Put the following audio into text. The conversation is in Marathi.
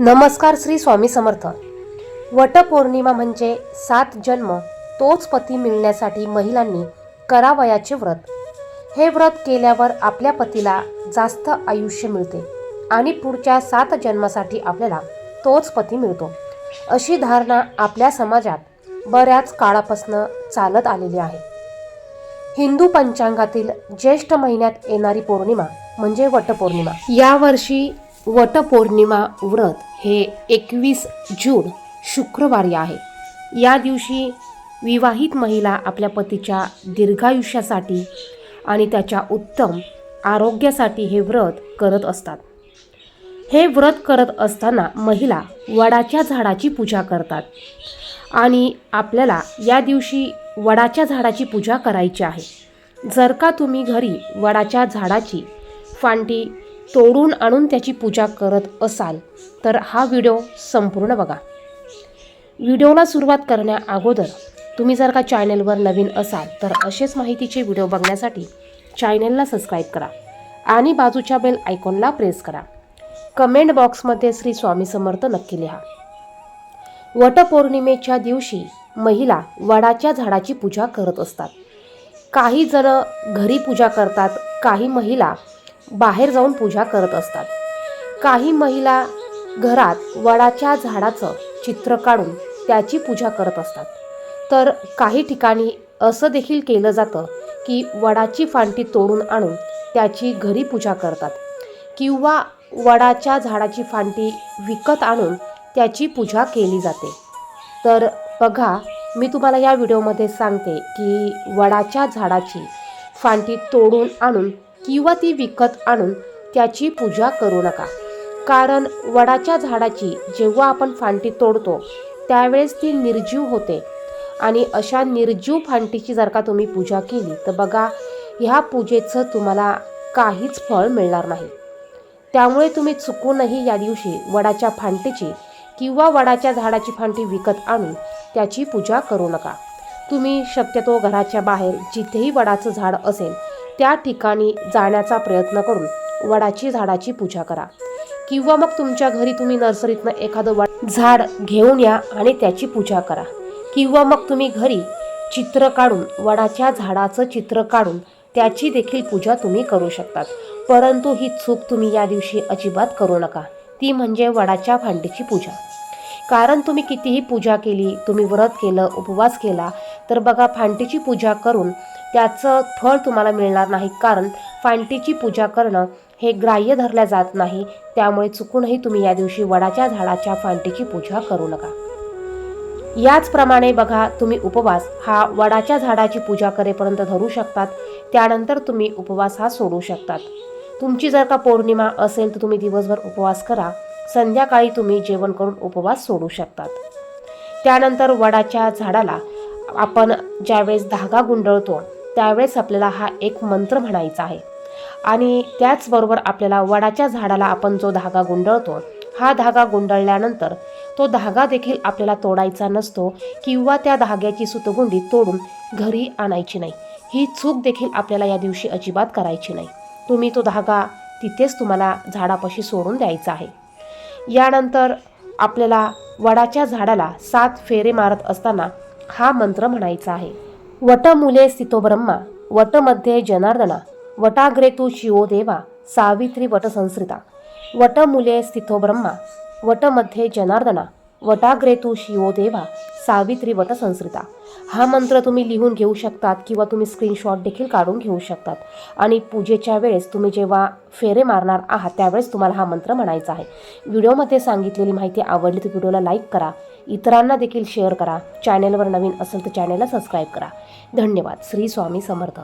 नमस्कार श्री स्वामी समर्थ. वटपौर्णिमा म्हणजे सात जन्म तोच पती मिळण्यासाठी महिलांनी करावयाचे व्रत. हे व्रत केल्यावर आपल्या पतीला जास्त आयुष्य मिळते आणि पुढच्या सात जन्मासाठी आपल्याला तोच पती मिळतो. अशी धारणा आपल्या समाजात बऱ्याच काळापासून चालत आलेली आहे. हिंदू पंचांगातील ज्येष्ठ महिन्यात येणारी पौर्णिमा म्हणजे वटपौर्णिमा. यावर्षी वटपौर्णिमा व्रत हे एकवीस जून शुक्रवारी आहे. या दिवशी विवाहित महिला आपल्या पतीच्या दीर्घायुष्यासाठी आणि त्याच्या उत्तम आरोग्यासाठी हे व्रत करत असतात. हे व्रत करत असताना महिला वडाच्या झाडाची पूजा करतात आणि आपल्याला या दिवशी वडाच्या झाडाची पूजा करायची आहे. जर का तुम्ही घरी वडाच्या झाडाची फांटी तोडून आणून त्याची पूजा करत असाल तर हा व्हिडिओ संपूर्ण बघा. व्हिडिओला सुरुवात करण्या अगोदर तुम्ही जर का चॅनेलवर नवीन असाल तर असेच माहितीचे व्हिडिओ बघण्यासाठी चॅनेलला सबस्क्राईब करा आणि बाजूच्या बेल आयकॉनला प्रेस करा. कमेंट बॉक्समध्ये श्री स्वामी समर्थ नक्की लिहा. वटपौर्णिमेच्या दिवशी महिला वडाच्या झाडाची पूजा करत असतात. काही जण घरी पूजा करतात काही महिला बाहेर जाऊन पूजा करत असतात. काही महिला घरात वडाच्या झाडाचं चित्र काढून त्याची पूजा करत असतात. तर काही ठिकाणी असं देखील केलं जातं की वडाची फांटी तोडून आणून त्याची घरी पूजा करतात. किंवा वडाच्या झाडाची फांटी विकत आणून त्याची पूजा केली जाते. तर बघा मी तुम्हाला या व्हिडिओमध्ये सांगते की वडाच्या झाडाची फांटी तोडून आणून किंवा ती विकत आणून त्याची पूजा करू नका. कारण वडाच्या झाडाची जेव्हा आपण फांटी तोडतो त्यावेळेस ती निर्जीव होते. आणि अशा निर्जीव फांटीची जर का तुम्ही पूजा केली तर बघा ह्या पूजेचं तुम्हाला काहीच फळ मिळणार नाही. त्यामुळे तुम्ही चुकूनही या दिवशी वडाच्या फांटीची किंवा वडाच्या झाडाची फांटी विकत आणून त्याची पूजा करू नका. तुम्ही शक्यतो घराच्या बाहेर जिथेही वडाचं झाड असेल त्या ठिकाणी जाण्याचा प्रयत्न करून वडाची झाडाची पूजा करा. किंवा मग तुमच्या घरी तुम्ही नर्सरीतनं एखादं वड झाड घेऊन या आणि त्याची पूजा करा. किंवा मग तुम्ही घरी चित्र काढून वडाच्या झाडाचं चित्र काढून त्याची देखील पूजा तुम्ही करू शकतात. परंतु ही चूक तुम्ही या दिवशी अजिबात करू नका. ती म्हणजे वडाच्या भांडीची पूजा. कारण तुम्ही कितीही पूजा केली तुम्ही व्रत केलं उपवास केला तर बघा फांटीची पूजा करून त्याचं फळ तुम्हाला मिळणार नाही कारण फांटीची पूजा करणं हे ग्राह्य धरल्या जात नाही. त्यामुळे चुकूनही तुम्ही या दिवशी वडाच्या झाडाच्या फांटीची पूजा करू नका. याचप्रमाणे बघा तुम्ही उपवास हा वडाच्या झाडाची पूजा करेपर्यंत धरू शकतात त्यानंतर तुम्ही उपवास हा सोडू शकतात. तुमची जर का पौर्णिमा असेल तर तुम्ही दिवसभर उपवास करा. संध्याकाळी तुम्ही जेवण करून उपवास सोडू शकतात. त्यानंतर वडाच्या झाडाला आपण ज्यावेळेस धागा गुंडळतो त्यावेळेस आपल्याला हा एक मंत्र म्हणायचा आहे. आणि त्याचबरोबर आपल्याला वडाच्या झाडाला आपण जो धागा गुंडळतो हा धागा गुंडळल्यानंतर तो धागा देखील आपल्याला तोडायचा नसतो किंवा त्या धाग्याची सुतगुंडी तोडून घरी आणायची नाही. ही चूक देखील आपल्याला या दिवशी अजिबात करायची नाही. तुम्ही तो धागा तिथेच तुम्हाला झाडापाशी सोडून द्यायचा आहे. यानंतर आपल्याला वडाच्या झाडाला सात फेरे मारत असताना हा मंत्र म्हणायचा आहे. वटमुले स्थितो ब्रह्मा वटमध्ये जनार्दना वटाग्रे तू शिवो देवा सावित्री वटसंस्कृता वटमुले स्थितो ब्रह्मा वटमध्ये जनार्दना वटाग्रे तू शिवो देवा सावित्री वटसंस्कृता हा मंत्र तुम्ही लिहून घेऊ शकतात किंवा तुम्ही स्क्रीनशॉट देखील काढून घेऊ शकतात. आणि पूजेच्या वेळेस तुम्ही जेव्हा फेरे मारणार आहात त्यावेळेस तुम्हाला हा मंत्र म्हणायचा आहे. व्हिडिओमध्ये सांगितलेली माहिती आवडली तर व्हिडिओला लाईक करा. इतरांना देखील शेअर करा. चॅनेलवर नवीन असेल तर चॅनेलला सबस्क्राईब करा. धन्यवाद. श्री स्वामी समर्थ.